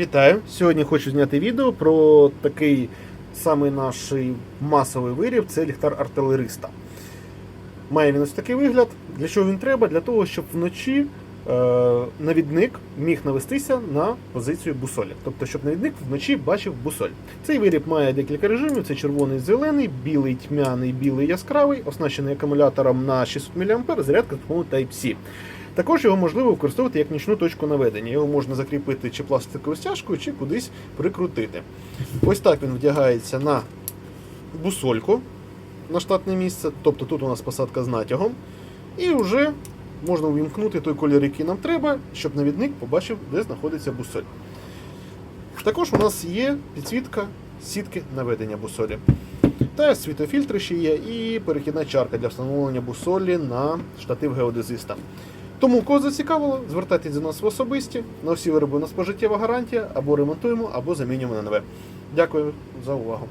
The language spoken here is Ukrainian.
Вітаю! Сьогодні хочу зняти відео про такий самий наш масовий виріб це ліхтар артилериста. Має він ось такий вигляд. Для чого він треба? Для того, щоб вночі навідник міг навестися на позицію бусолі. Тобто, щоб навідник вночі бачив бусоль. Цей виріб має декілька режимів: це червоний, зелений, білий, тьмяний, білий, яскравий, оснащений акумулятором на 600 мА, зарядка з Type-C. Також його можливо використовувати як нічну точку наведення. Його можна закріпити чи пластиковою стяжкою, чи кудись прикрутити. Ось так він вдягається на бусольку на штатне місце. Тобто тут у нас посадка з натягом. І вже можна увімкнути той колір, який нам треба, щоб навідник побачив, де знаходиться бусоль. Також у нас є підсвітка сітки наведення бусолі. Та світофільтри ще є і перехідна чарка для встановлення бусолі на штатив геодезиста. Тому кого зацікавило, звертайтесь до нас в особисті. На всі вироби у нас пожиттєва гарантія, або ремонтуємо, або замінюємо на нове. Дякую за увагу.